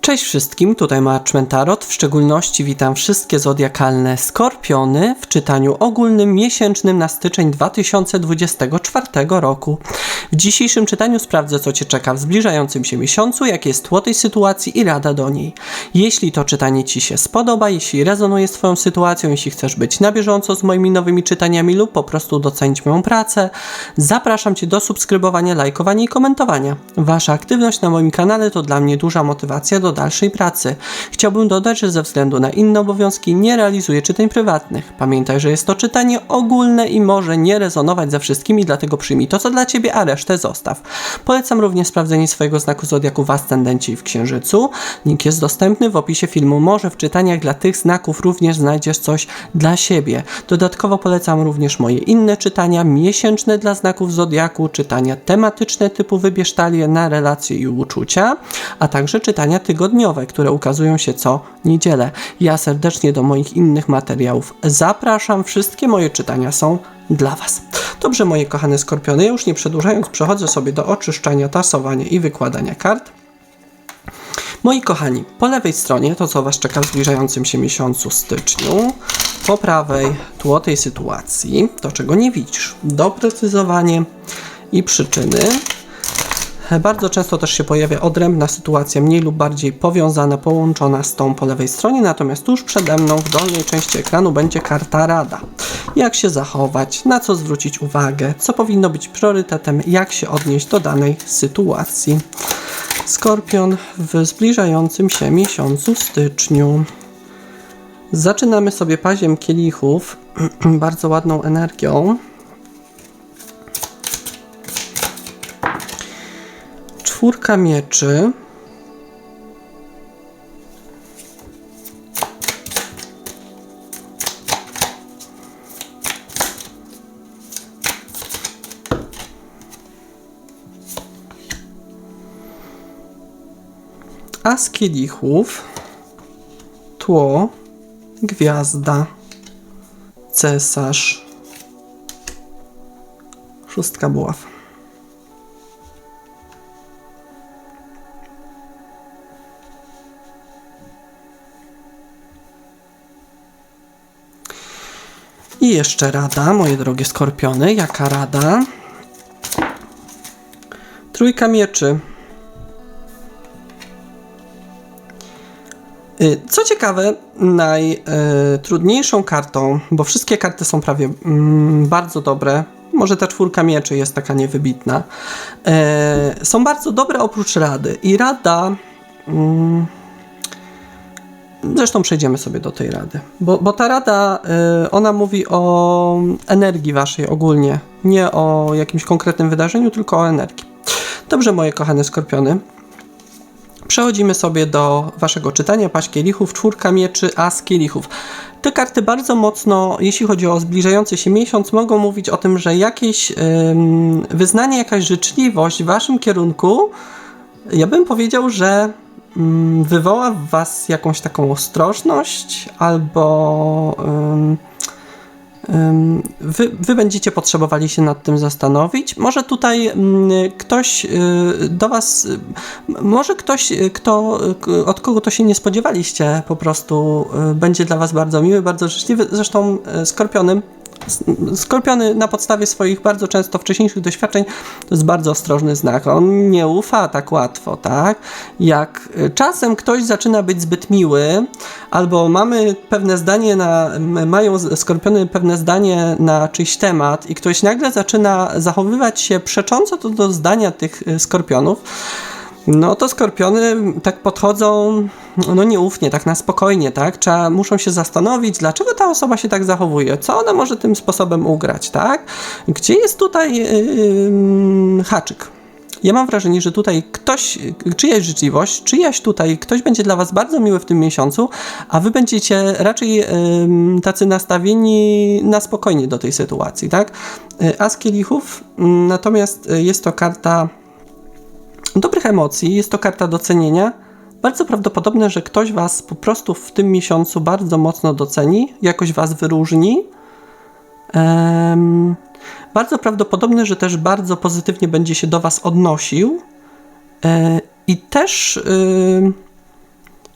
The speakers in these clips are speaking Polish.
Cześć wszystkim, tutaj Marchman Tarot. W szczególności witam wszystkie zodiakalne skorpiony w czytaniu ogólnym miesięcznym na styczeń 2024 roku. W dzisiejszym czytaniu sprawdzę, co Cię czeka w zbliżającym się miesiącu, jakie jest tło tej sytuacji i rada do niej. Jeśli to czytanie Ci się spodoba, jeśli rezonuje z Twoją sytuacją, jeśli chcesz być na bieżąco z moimi nowymi czytaniami lub po prostu docenić moją pracę, zapraszam Cię do subskrybowania, lajkowania i komentowania. Wasza aktywność na moim kanale to dla mnie duża motywacja do dalszej pracy. Chciałbym dodać, że ze względu na inne obowiązki nie realizuję czytań prywatnych. Pamiętaj, że jest to czytanie ogólne i może nie rezonować ze wszystkimi, dlatego przyjmij to, co dla Ciebie, a resztę zostaw. Polecam również sprawdzenie swojego znaku zodiaku w ascendencie i w księżycu. Link jest dostępny w opisie filmu. Może w czytaniach dla tych znaków również znajdziesz coś dla siebie. Dodatkowo polecam również moje inne czytania miesięczne dla znaków zodiaku, czytania tematyczne typu wybierz talię na relacje i uczucia, a także czytania tygodniowe, które ukazują się co niedzielę. Ja serdecznie do moich innych materiałów zapraszam. Wszystkie moje czytania są dla Was. Dobrze, moje kochane skorpiony, już nie przedłużając, przechodzę sobie do oczyszczania, tasowania i wykładania kart. Moi kochani, po lewej stronie to, co Was czeka w zbliżającym się miesiącu styczniu, po prawej tło tej sytuacji, to czego nie widzisz, doprecyzowanie i przyczyny. Bardzo często też się pojawia odrębna sytuacja, mniej lub bardziej powiązana, połączona z tą po lewej stronie, natomiast tuż przede mną w dolnej części ekranu będzie karta rada. Jak się zachować, na co zwrócić uwagę, co powinno być priorytetem, jak się odnieść do danej sytuacji. Skorpion w zbliżającym się miesiącu styczniu. Zaczynamy sobie paziem kielichów, bardzo ładną energią. Czwórka mieczy. As kielichów, tło, gwiazda, cesarz, szóstka buław. I jeszcze rada, moje drogie skorpiony. Jaka rada? Trójka mieczy. Y, Co ciekawe, najtrudniejszą kartą, bo wszystkie karty są prawie mm, bardzo dobre, może ta czwórka mieczy jest taka niewybitna, y, są bardzo dobre oprócz rady. I rada. Mm, Zresztą przejdziemy sobie do tej rady, bo, bo ta rada, y, ona mówi o energii waszej ogólnie, nie o jakimś konkretnym wydarzeniu, tylko o energii. Dobrze, moje kochane skorpiony. Przechodzimy sobie do waszego czytania. Paść kielichów, czwórka mieczy, as kielichów. Te karty bardzo mocno, jeśli chodzi o zbliżający się miesiąc, mogą mówić o tym, że jakieś ym, wyznanie, jakaś życzliwość w waszym kierunku, ja bym powiedział, że wywoła w was jakąś taką ostrożność albo ym, ym, wy, wy będziecie potrzebowali się nad tym zastanowić. Może tutaj ym, ktoś y, do was, może ktoś, y, kto, y, od kogo to się nie spodziewaliście, po prostu będzie dla was bardzo miły, bardzo życzliwy. Zresztą skorpionym Skorpiony na podstawie swoich bardzo często wcześniejszych doświadczeń to jest bardzo ostrożny znak. On nie ufa tak łatwo, tak? Jak y, czasem ktoś zaczyna być zbyt miły, albo mamy pewne zdanie na, mają skorpiony pewne zdanie na czyjś temat i ktoś nagle zaczyna zachowywać się przecząco to do zdania tych y, skorpionów, no to skorpiony tak podchodzą, no nieufnie, tak na spokojnie, tak? Trzeba, muszą się zastanowić, dlaczego ta osoba się tak zachowuje, co ona może tym sposobem ugrać, tak? Gdzie jest tutaj yy, haczyk? Ja mam wrażenie, że tutaj ktoś, czyjaś życzliwość, czyjaś tutaj, ktoś będzie dla Was bardzo miły w tym miesiącu, a Wy będziecie raczej ym, tacy nastawieni na spokojnie do tej sytuacji, tak? Y, As kielichów, mm, natomiast y, jest to karta dobrych emocji, jest to karta docenienia. Bardzo prawdopodobne, że ktoś Was po prostu w tym miesiącu bardzo mocno doceni, jakoś Was wyróżni. Em, bardzo prawdopodobne, że też bardzo pozytywnie będzie się do Was odnosił. E, I też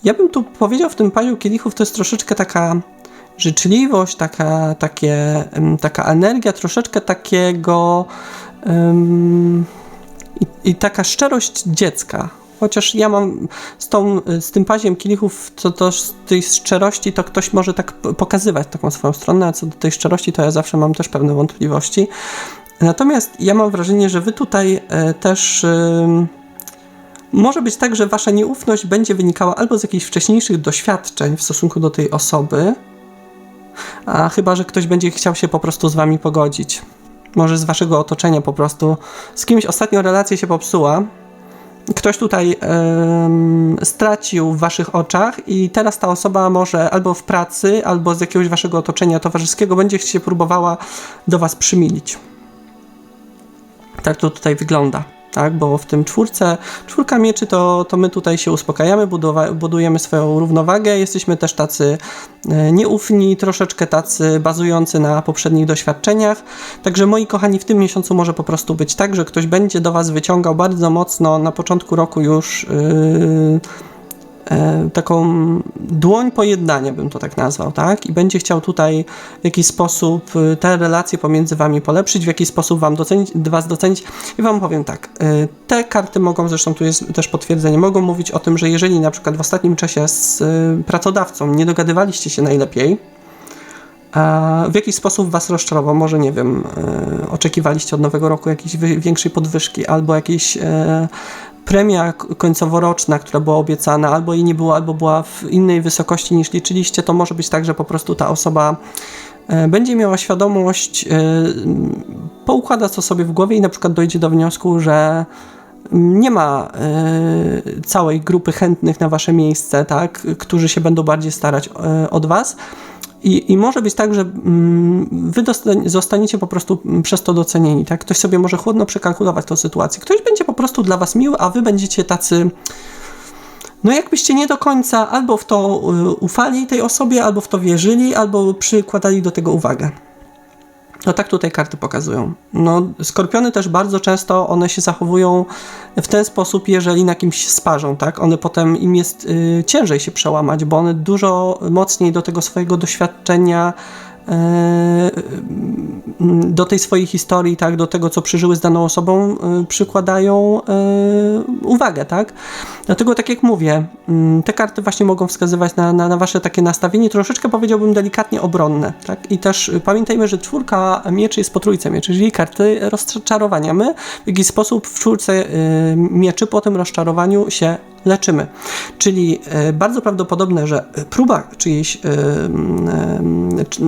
ja bym tu powiedział w tym paziu kielichów, to jest troszeczkę taka życzliwość, taka, takie, taka energia, troszeczkę takiego em, i, i taka szczerość dziecka. Chociaż ja mam z, tą, z tym paziem kielichów, to z tej szczerości, to ktoś może tak pokazywać taką swoją stronę, a co do tej szczerości, to ja zawsze mam też pewne wątpliwości. Natomiast ja mam wrażenie, że wy tutaj e, też. em, może być tak, że wasza nieufność będzie wynikała albo z jakichś wcześniejszych doświadczeń w stosunku do tej osoby, a chyba, że ktoś będzie chciał się po prostu z wami pogodzić. Może z waszego otoczenia po prostu. Z kimś ostatnio relacja się popsuła. Ktoś tutaj stracił w waszych oczach, i teraz ta osoba może albo w pracy, albo z jakiegoś waszego otoczenia towarzyskiego będzie się próbowała do was przymilić. Tak to tutaj wygląda. Tak, bo w tym czwórce, czwórka mieczy to, to my tutaj się uspokajamy, budowa, budujemy swoją równowagę, jesteśmy też tacy e, nieufni, troszeczkę tacy bazujący na poprzednich doświadczeniach. Także moi kochani, w tym miesiącu może po prostu być tak, że ktoś będzie do Was wyciągał bardzo mocno na początku roku już yy, taką dłoń pojednania, bym to tak nazwał, tak? I będzie chciał tutaj w jakiś sposób y, te relacje pomiędzy wami polepszyć, w jakiś sposób wam docenić, was docenić. I wam powiem tak, y, te karty mogą, zresztą tu jest też potwierdzenie, mogą mówić o tym, że jeżeli na przykład w ostatnim czasie z y, pracodawcą nie dogadywaliście się najlepiej, w jakiś sposób was rozczarował, może nie wiem, e, oczekiwaliście od nowego roku jakiejś większej podwyżki albo jakiejś e, premia końcoworoczna, która była obiecana, albo jej nie było, albo była w innej wysokości niż liczyliście, to może być tak, że po prostu ta osoba e, będzie miała świadomość, e, poukłada to sobie w głowie i na przykład dojdzie do wniosku, że nie ma e, całej grupy chętnych na wasze miejsce, tak, którzy się będą bardziej starać od was. I, I może być tak, że mm, wy zostaniecie po prostu mm, przez to docenieni. Tak? Ktoś sobie może chłodno przekalkulować tę sytuację. Ktoś będzie po prostu dla was miły, a wy będziecie tacy. No, jakbyście nie do końca albo w to y, ufali tej osobie, albo w to wierzyli, albo przykładali do tego uwagę. No tak tutaj karty pokazują. No, skorpiony też bardzo często one się zachowują w ten sposób, jeżeli na kimś sparzą, tak? One potem im jest y, ciężej się przełamać, bo one dużo mocniej do tego swojego doświadczenia, do tej swojej historii, tak? Do tego, co przeżyły z daną osobą, y, przykładają y, uwagę, tak? Dlatego, tak jak mówię, mm, te karty właśnie mogą wskazywać na, na, na wasze takie nastawienie, troszeczkę powiedziałbym delikatnie obronne, tak? I też pamiętajmy, że czwórka mieczy jest po trójce mieczy, czyli karty rozczarowania. My w jakiś sposób w czwórce mieczy po tym rozczarowaniu się leczymy. Czyli y, bardzo prawdopodobne, że próba czyjejś, czy-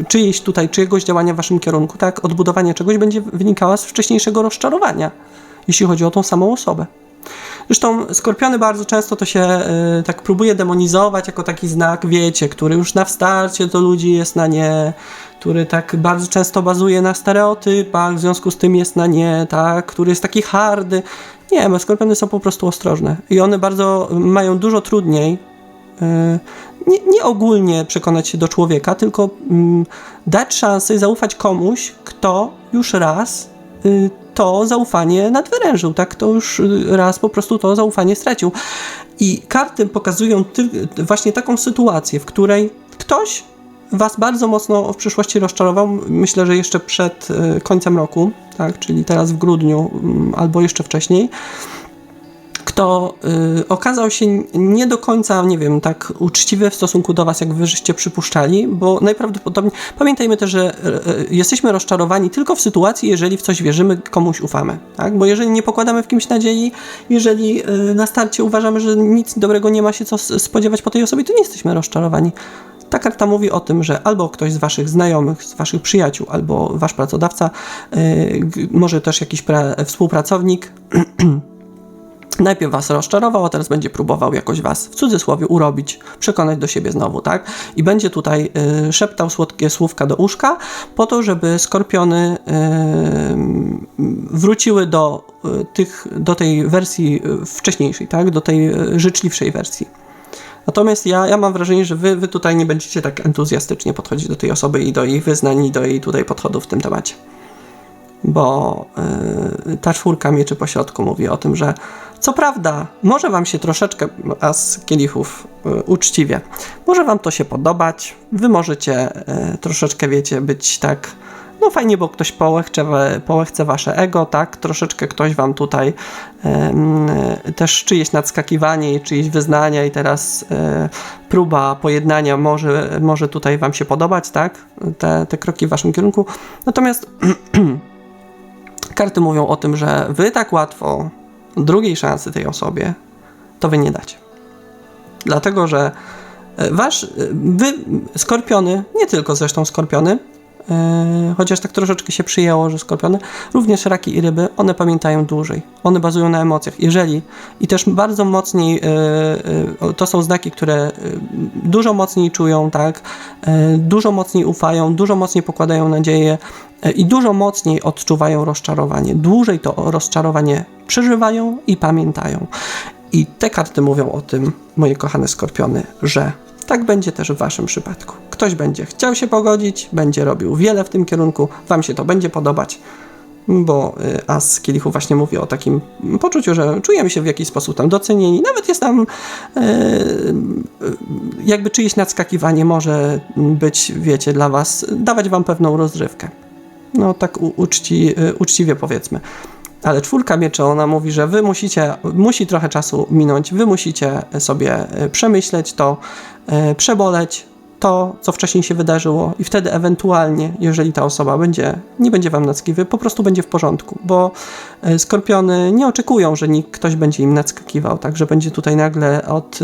y, czyjejś tutaj, czyjegoś działania w waszym kierunku, tak, odbudowanie czegoś będzie wynikała z wcześniejszego rozczarowania, jeśli chodzi o tą samą osobę. Zresztą skorpiony bardzo często to się y, tak próbuje demonizować jako taki znak, wiecie, który już na wstarcie do ludzi jest na nie, który tak bardzo często bazuje na stereotypach, w związku z tym jest na nie, tak, który jest taki hardy. Nie, bo skorpiony są po prostu ostrożne i one bardzo mają dużo trudniej y, nie, nie ogólnie przekonać się do człowieka, tylko mm, dać szansę i zaufać komuś, kto już raz y, to zaufanie nadwyrężył, tak? To już y, raz po prostu to zaufanie stracił. I karty pokazują właśnie taką sytuację, w której ktoś was bardzo mocno w przyszłości rozczarował, myślę, że jeszcze przed y, końcem roku, tak? Czyli teraz w grudniu mm, albo jeszcze wcześniej kto y, okazał się nie do końca, nie wiem, tak uczciwy w stosunku do Was, jak Wy żeście przypuszczali, bo najprawdopodobniej pamiętajmy też, że y, jesteśmy rozczarowani tylko w sytuacji, jeżeli w coś wierzymy, komuś ufamy, tak? Bo jeżeli nie pokładamy w kimś nadziei, jeżeli na starcie uważamy, że nic dobrego nie ma się co spodziewać po tej osobie, to nie jesteśmy rozczarowani. Ta karta mówi o tym, że albo ktoś z waszych znajomych, z waszych przyjaciół, albo wasz pracodawca, y, może też jakiś pra- współpracownik, najpierw was rozczarował, a teraz będzie próbował jakoś was w cudzysłowie urobić, przekonać do siebie znowu, tak? I będzie tutaj y, szeptał słodkie słówka do uszka, po to, żeby skorpiony y, wróciły do, y, tych, do tej wersji y, wcześniejszej, tak? Do tej y, życzliwszej wersji. Natomiast ja, ja mam wrażenie, że wy, wy tutaj nie będziecie tak entuzjastycznie podchodzić do tej osoby i do jej wyznań, i do jej tutaj podchodów w tym temacie. bo y, ta czwórka mieczy po środku mówi o tym, że co prawda, może wam się troszeczkę, a z kielichów y, uczciwie, może wam to się podobać, wy możecie y, troszeczkę, wiecie, być tak, no fajnie, bo ktoś połechce, połechce wasze ego, tak, troszeczkę ktoś wam tutaj y, też czyjeś nadskakiwanie i czyjeś wyznania i teraz y, próba pojednania może, może tutaj wam się podobać, tak, te, te kroki w waszym kierunku, natomiast karty mówią o tym, że wy tak łatwo drugiej szansy tej osobie, to wy nie dacie. Dlatego, że e, wasz, e, wy, skorpiony, nie tylko zresztą skorpiony, chociaż tak troszeczkę się przyjęło, że skorpiony, również raki i ryby, one pamiętają dłużej. One bazują na emocjach. Jeżeli i też bardzo mocniej, yy, yy, to są znaki, które dużo mocniej czują, tak, dużo mocniej ufają, dużo mocniej pokładają nadzieję i dużo mocniej odczuwają rozczarowanie. Dłużej to rozczarowanie przeżywają i pamiętają. I te karty mówią o tym, moje kochane skorpiony, że tak będzie też w Waszym przypadku. Ktoś będzie chciał się pogodzić, będzie robił wiele w tym kierunku, Wam się to będzie podobać, bo y, As Kielichu właśnie mówi o takim poczuciu, że czujemy się w jakiś sposób tam docenieni. Nawet jest tam yy, jakby czyjeś nadskakiwanie może być, wiecie, dla Was, dawać Wam pewną rozrywkę. No tak uczci, y, uczciwie powiedzmy. Ale czwórka mieczy, ona mówi, że wy musicie, musi trochę czasu minąć, wy musicie sobie e, przemyśleć to, e, przeboleć to, co wcześniej się wydarzyło i wtedy ewentualnie, jeżeli ta osoba będzie, nie będzie wam nackiwy, po prostu będzie w porządku, bo e, skorpiony nie oczekują, że nikt, ktoś będzie im nadskakiwał, tak, że będzie tutaj nagle od,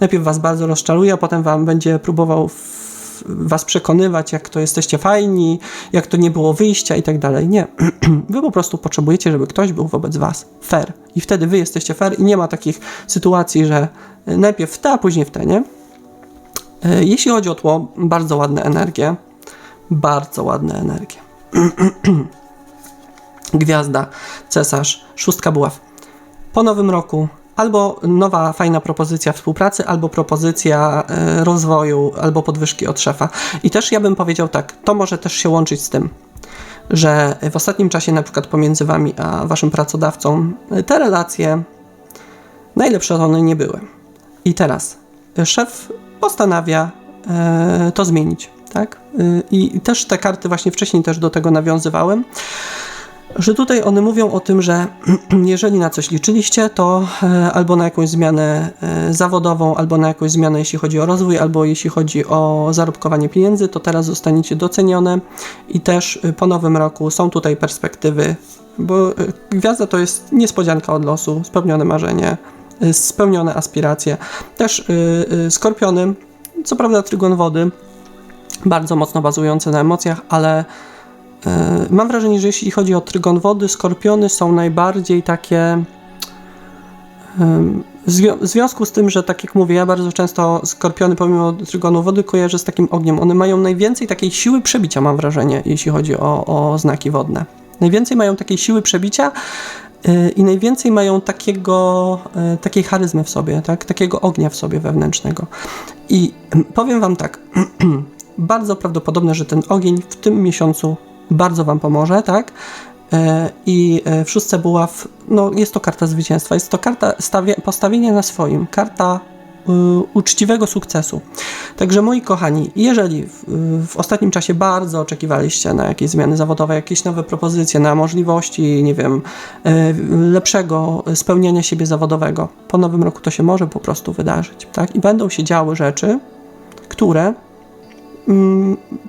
najpierw was bardzo rozczaruje, a potem wam będzie próbował was przekonywać, jak to jesteście fajni, jak to nie było wyjścia i tak dalej. Nie. Wy po prostu potrzebujecie, żeby ktoś był wobec was fair. I wtedy wy jesteście fair i nie ma takich sytuacji, że najpierw w te, a później w te, nie? E, jeśli chodzi o tło, bardzo ładne energie. Bardzo ładne energie. Gwiazda, cesarz, szóstka buław. Po nowym roku albo nowa fajna propozycja współpracy, albo propozycja e, rozwoju, albo podwyżki od szefa. I też ja bym powiedział tak, to może też się łączyć z tym, że w ostatnim czasie na przykład pomiędzy wami a waszym pracodawcą e, te relacje najlepsze one nie były. I teraz szef postanawia e, to zmienić, tak? I też te karty właśnie wcześniej też do tego nawiązywałem że tutaj one mówią o tym, że jeżeli na coś liczyliście, to e, albo na jakąś zmianę e, zawodową, albo na jakąś zmianę, jeśli chodzi o rozwój, albo jeśli chodzi o zarobkowanie pieniędzy, to teraz zostaniecie docenione i też e, po nowym roku są tutaj perspektywy, bo gwiazda to jest niespodzianka od losu, spełnione marzenie, spełnione aspiracje. Też skorpiony, co prawda trygon wody, bardzo mocno bazujące na emocjach, ale mam wrażenie, że jeśli chodzi o trygon wody, skorpiony są najbardziej takie. W związku z tym, że tak jak mówię, ja bardzo często skorpiony pomimo trygonu wody kojarzę z takim ogniem. One mają najwięcej takiej siły przebicia, mam wrażenie, jeśli chodzi o, o znaki wodne. Najwięcej mają takiej siły przebicia e, i najwięcej mają takiego, e, takiej charyzmy w sobie, tak? takiego ognia w sobie wewnętrznego. I powiem Wam tak, bardzo prawdopodobne, że ten ogień w tym miesiącu bardzo Wam pomoże, tak? E, I e, w szóstce buław, no jest to karta zwycięstwa, jest to karta postawienia na swoim, karta y, uczciwego sukcesu. Także moi kochani, jeżeli w, w, ostatnim czasie bardzo oczekiwaliście na jakieś zmiany zawodowe, jakieś nowe propozycje, na możliwości, nie wiem, y, lepszego spełniania siebie zawodowego, po nowym roku to się może po prostu wydarzyć, tak? I będą się działy rzeczy, które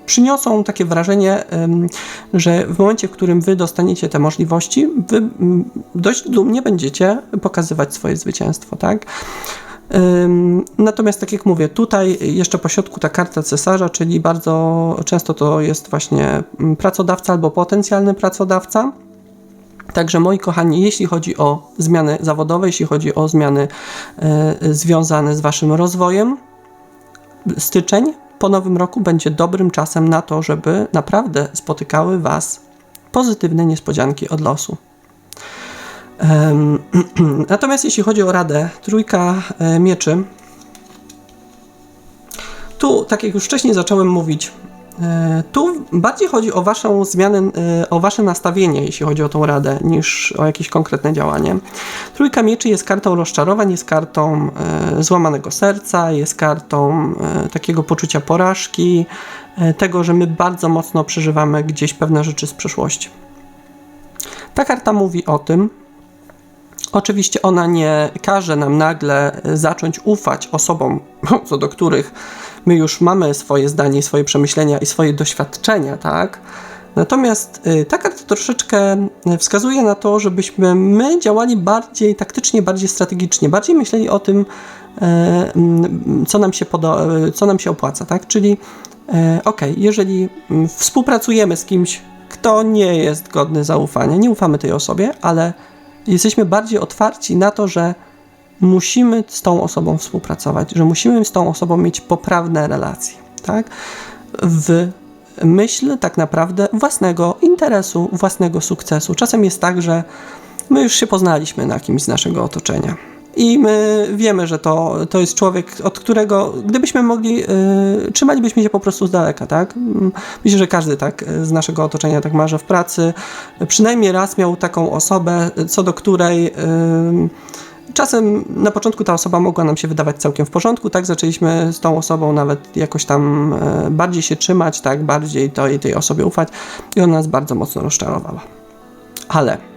przyniosą takie wrażenie, że w momencie, w którym wy dostaniecie te możliwości, wy mm, dość dumnie będziecie pokazywać swoje zwycięstwo, tak? Natomiast, tak jak mówię, tutaj jeszcze po środku ta karta cesarza, czyli bardzo często to jest właśnie mm, pracodawca albo potencjalny pracodawca. Także moi kochani, jeśli chodzi o zmiany zawodowe, jeśli chodzi o zmiany y, związane z waszym rozwojem, styczeń po nowym roku będzie dobrym czasem na to, żeby naprawdę spotykały Was pozytywne niespodzianki od losu. Natomiast jeśli chodzi o radę, trójka e, mieczy, tu, tak jak już wcześniej zacząłem mówić, Tu bardziej chodzi o waszą zmianę, e, o wasze nastawienie, jeśli chodzi o tą radę, niż o jakieś konkretne działanie. Trójka mieczy jest kartą rozczarowań, jest kartą e, złamanego serca, jest kartą e, takiego poczucia porażki, e, tego, że my bardzo mocno przeżywamy gdzieś pewne rzeczy z przeszłości. Ta karta mówi o tym, Oczywiście ona nie każe nam nagle zacząć ufać osobom, co do których my już mamy swoje zdanie, swoje przemyślenia i swoje doświadczenia, tak? Natomiast y, ta karta troszeczkę wskazuje na to, żebyśmy my działali bardziej taktycznie, bardziej strategicznie, bardziej myśleli o tym, e, co nam się, poda- e, co nam się opłaca, tak? Czyli, e, ok, jeżeli mm, współpracujemy z kimś, kto nie jest godny zaufania, nie ufamy tej osobie, ale jesteśmy bardziej otwarci na to, że musimy z tą osobą współpracować, że musimy z tą osobą mieć poprawne relacje, tak? W myśl tak naprawdę własnego interesu, własnego sukcesu. Czasem jest tak, że my już się poznaliśmy na kimś z naszego otoczenia. I my wiemy, że to, to jest człowiek, od którego, gdybyśmy mogli, yy, trzymalibyśmy się po prostu z daleka, tak? Myślę, że każdy tak y, z naszego otoczenia tak ma, że w pracy przynajmniej raz miał taką osobę, co do której yy, czasem na początku ta osoba mogła nam się wydawać całkiem w porządku, tak? Zaczęliśmy z tą osobą nawet jakoś tam bardziej się trzymać, tak? Bardziej tej, tej osobie ufać i ona nas bardzo mocno rozczarowała. Ale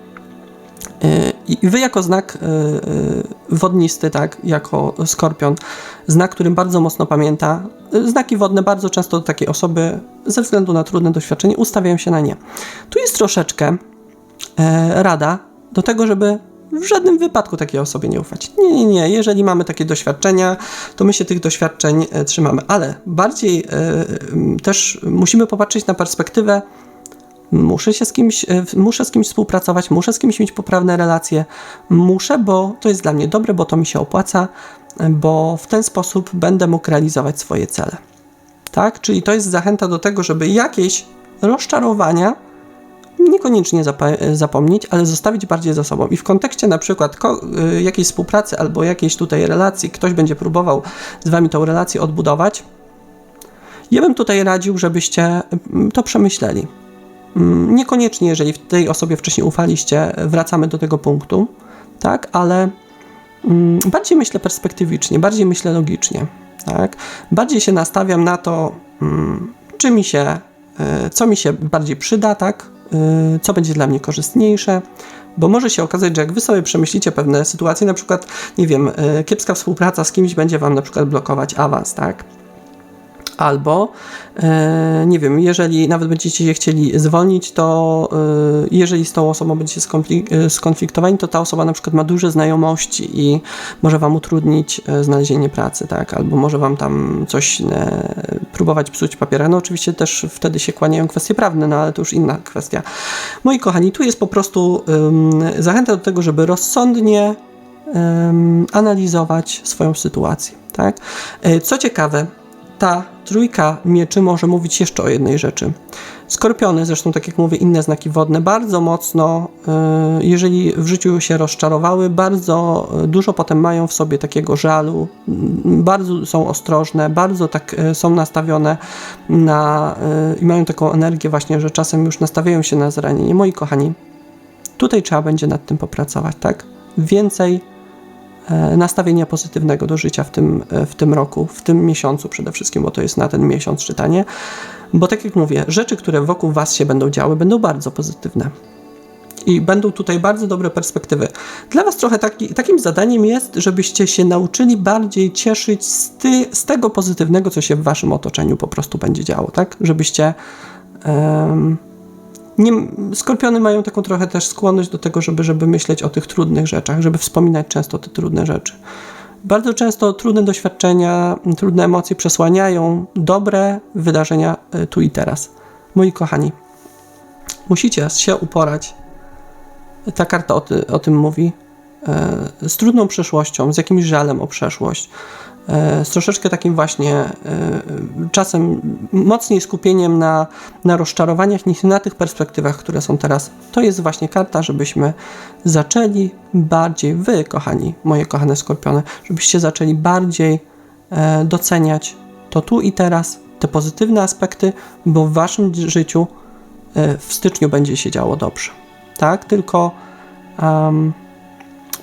i wy jako znak e, e, wodnisty, tak, jako skorpion, znak, którym bardzo mocno pamięta, e, znaki wodne bardzo często takie osoby ze względu na trudne doświadczenie ustawiają się na nie. Tu jest troszeczkę e, rada do tego, żeby w żadnym wypadku takiej osobie nie ufać. Nie, nie, nie. Jeżeli mamy takie doświadczenia, to my się tych doświadczeń e, trzymamy. Ale bardziej e, też musimy popatrzeć na perspektywę muszę się z kimś, e, muszę z kimś współpracować, muszę z kimś mieć poprawne relacje, muszę, bo to jest dla mnie dobre, bo to mi się opłaca, e, bo w ten sposób będę mógł realizować swoje cele. Tak? Czyli to jest zachęta do tego, żeby jakieś rozczarowania niekoniecznie zapa- zapomnieć, ale zostawić bardziej za sobą. I w kontekście na przykład jakiejś współpracy albo jakiejś tutaj relacji, ktoś będzie próbował z wami tą relację odbudować, ja bym tutaj radził, żebyście mm, to przemyśleli. Mm, Niekoniecznie, jeżeli w tej osobie wcześniej ufaliście, wracamy do tego punktu, tak, ale mm, bardziej myślę perspektywicznie, bardziej myślę logicznie, tak. Bardziej się nastawiam na to, mm, czy mi się, y, co mi się bardziej przyda, tak, y, co będzie dla mnie korzystniejsze, bo może się okazać, że jak wy sobie przemyślicie pewne sytuacje, na przykład, nie wiem, y, kiepska współpraca z kimś będzie wam na przykład blokować awans, tak, Albo, e, nie wiem, jeżeli nawet będziecie się chcieli zwolnić, to e, jeżeli z tą osobą będziecie e, skonfliktowani, to ta osoba na przykład ma duże znajomości i może wam utrudnić znalezienie pracy, tak? Albo może wam tam coś próbować psuć papiera. No oczywiście też wtedy się kłaniają kwestie prawne, no ale to już inna kwestia. Moi kochani, tu jest po prostu zachęta do tego, żeby rozsądnie analizować swoją sytuację, tak? Co ciekawe, ta trójka mieczy może mówić jeszcze o jednej rzeczy. Skorpiony, zresztą tak jak mówię, inne znaki wodne, bardzo mocno, y, jeżeli w życiu się rozczarowały, bardzo y, dużo potem mają w sobie takiego żalu, y, bardzo są ostrożne, bardzo tak y, są nastawione na i mają taką energię właśnie, że czasem już nastawiają się na zranienie. Moi kochani, tutaj trzeba będzie nad tym popracować, tak? Więcej nastawienia pozytywnego do życia w tym, e, w tym roku, w tym miesiącu przede wszystkim, bo to jest na ten miesiąc czytanie. Bo tak jak mówię, rzeczy, które wokół Was się będą działy, będą bardzo pozytywne. I będą tutaj bardzo dobre perspektywy. Dla Was trochę taki, takim zadaniem jest, żebyście się nauczyli bardziej cieszyć z, ty, z tego pozytywnego, co się w Waszym otoczeniu po prostu będzie działo, tak? Żebyście. Nie, skorpiony mają taką trochę też skłonność do tego, żeby, żeby myśleć o tych trudnych rzeczach, żeby wspominać często te trudne rzeczy. Bardzo często trudne doświadczenia, trudne emocje przesłaniają dobre wydarzenia y, tu i teraz. Moi kochani, musicie się uporać. Ta karta o, ty, o tym mówi. e, Z trudną przeszłością, z jakimś żalem o przeszłość, e, z troszeczkę takim właśnie e, czasem mocniej skupieniem na, na rozczarowaniach niż na tych perspektywach, które są teraz. To jest właśnie karta, żebyśmy zaczęli bardziej, wy kochani, moje kochane skorpiony, żebyście zaczęli bardziej e, doceniać to tu i teraz, te pozytywne aspekty, bo w waszym życiu e, w styczniu będzie się działo dobrze. Tak? Tylko em,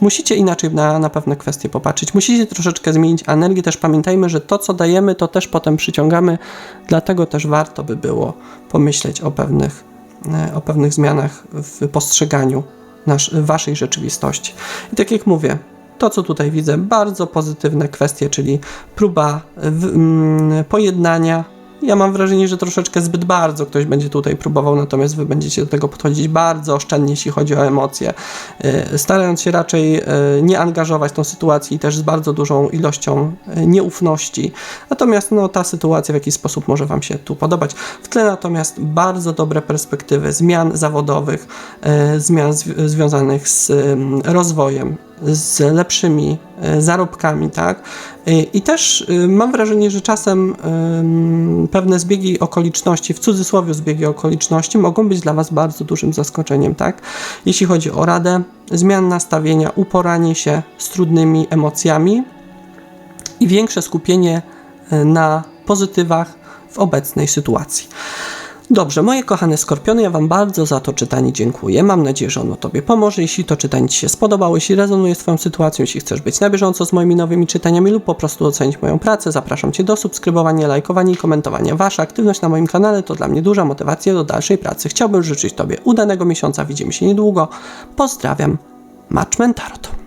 musicie inaczej na, na pewne kwestie popatrzeć. Musicie troszeczkę zmienić energię. Też pamiętajmy, że to, co dajemy, to też potem przyciągamy. Dlatego też warto by było pomyśleć o pewnych, e, o pewnych zmianach w postrzeganiu nasz, waszej rzeczywistości. I tak jak mówię, to, co tutaj widzę, bardzo pozytywne kwestie, czyli próba w, mm, pojednania. Ja mam wrażenie, że troszeczkę zbyt bardzo ktoś będzie tutaj próbował, natomiast wy będziecie do tego podchodzić bardzo oszczędnie, jeśli chodzi o emocje, y, starając się raczej y, nie angażować w tą sytuację i też z bardzo dużą ilością y, nieufności. Natomiast no, ta sytuacja w jakiś sposób może Wam się tu podobać. W tle natomiast bardzo dobre perspektywy zmian zawodowych, zmian zw- związanych z rozwojem, z lepszymi zarobkami, tak? Y, I też y, mam wrażenie, że czasem pewne zbiegi okoliczności, w cudzysłowie zbiegi okoliczności, mogą być dla Was bardzo dużym zaskoczeniem, tak? Jeśli chodzi o radę, zmian nastawienia, uporanie się z trudnymi emocjami i większe skupienie na pozytywach w obecnej sytuacji. Dobrze, moje kochane skorpiony, ja Wam bardzo za to czytanie dziękuję. Mam nadzieję, że ono Tobie pomoże. Jeśli to czytanie Ci się spodobało, jeśli rezonuje z Twoją sytuacją, jeśli chcesz być na bieżąco z moimi nowymi czytaniami lub po prostu ocenić moją pracę, zapraszam Cię do subskrybowania, lajkowania i komentowania. Wasza aktywność na moim kanale to dla mnie duża motywacja do dalszej pracy. Chciałbym życzyć Tobie udanego miesiąca. Widzimy się niedługo. Pozdrawiam. Matchman Tarot.